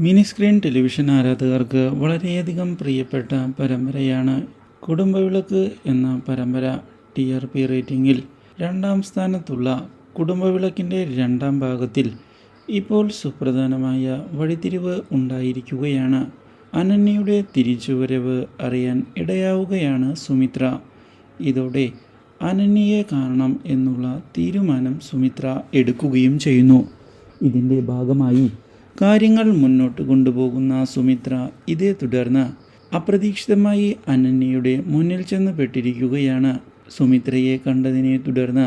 Mini screen television ആരാധകർക്ക് വളരെയധികം പ്രിയപ്പെട്ട പരമ്പരയാണ് കുടുംബവിളക്ക് എന്ന പരമ്പര ടി ആർ പി റേറ്റിംഗിൽ രണ്ടാം സ്ഥാനത്തുള്ള കുടുംബവിളക്കിന്റെ രണ്ടാം ഭാഗത്തിൽ ഇപ്പോൾ സുപ്രധാനമായ വഴിത്തിരിവ് ഉണ്ടായിരിക്കുകയാണ്. അനന്യയുടെ തിരിച്ചുവരവ് അറിയാൻ ഇടയാവുകയാണ് സുമിത്ര. ഇതോടെ അനന്യയെ കാരണം എന്നുള്ള തീരുമാനം സുമിത്ര എടുക്കുകയും ചെയ്യുന്നു. ഇതിന്റെ ഭാഗമായി കാര്യങ്ങൾ മുന്നോട്ട് കൊണ്ടുപോകുന്ന സുമിത്ര ഇതേ തുടർന്ന് അപ്രതീക്ഷിതമായി അനന്യയുടെ മുന്നിൽ ചെന്ന് പെട്ടിരിക്കുകയാണ് സുമിത്രയെ കണ്ടതിനെ തുടർന്ന്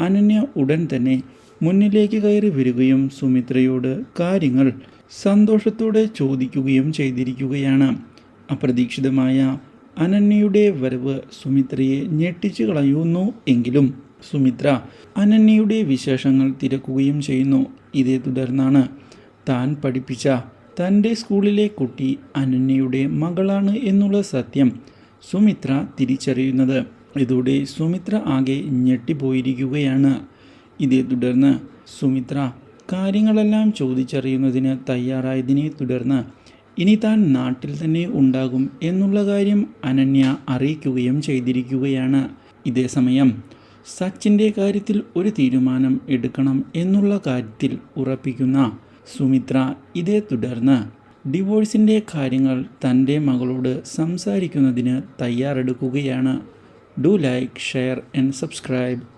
അനന്യ ഉടൻ തന്നെ മുന്നിലേക്ക് കയറി വരികയും സുമിത്രയോട് കാര്യങ്ങൾ സന്തോഷത്തോടെ ചോദിക്കുകയും ചെയ്തിരിക്കുകയാണ്. അപ്രതീക്ഷിതമായ അനന്യയുടെ വരവ് സുമിത്രയെ ഞെട്ടിച്ചു കളയുന്നു എങ്കിലും സുമിത്ര അനന്യയുടെ വിശേഷങ്ങൾ തിരക്കുകയും ചെയ്യുന്നു. ഇതേ തുടർന്നാണ് താൻ പഠിപ്പിച്ച തന്റെ സ്കൂളിലെ കുട്ടി അനന്യയുടെ മകളാണ് എന്നുള്ള സത്യം സുമിത്ര തിരിച്ചറിയുന്നത്. ഇതോടെ സുമിത്ര ആകെ ഞെട്ടിപ്പോയിരിക്കുകയാണ്. ഇതേ തുടർന്ന് സുമിത്ര കാര്യങ്ങളെല്ലാം ചോദിച്ചറിയുന്നതിന് തയ്യാറായതിനെ തുടർന്ന് ഇനി താൻ നാട്ടിൽ തന്നെ ഉണ്ടാകും എന്നുള്ള കാര്യം അനന്യ അറിയിക്കുകയും ചെയ്തിരിക്കുകയാണ്. ഇതേസമയം സച്ചിന്റെ കാര്യത്തിൽ ഒരു തീരുമാനം എടുക്കണം എന്നുള്ള കാര്യത്തിൽ ഉറപ്പിക്കുന്ന സുമിത്ര ഇതേ തുടർന്ന് ഡിവോഴ്സിന്റെ കാര്യങ്ങൾ തന്റെ മകളോട് സംസാരിക്കുന്നതിന് തയ്യാറെടുക്കുകയാണ്. Do like share and subscribe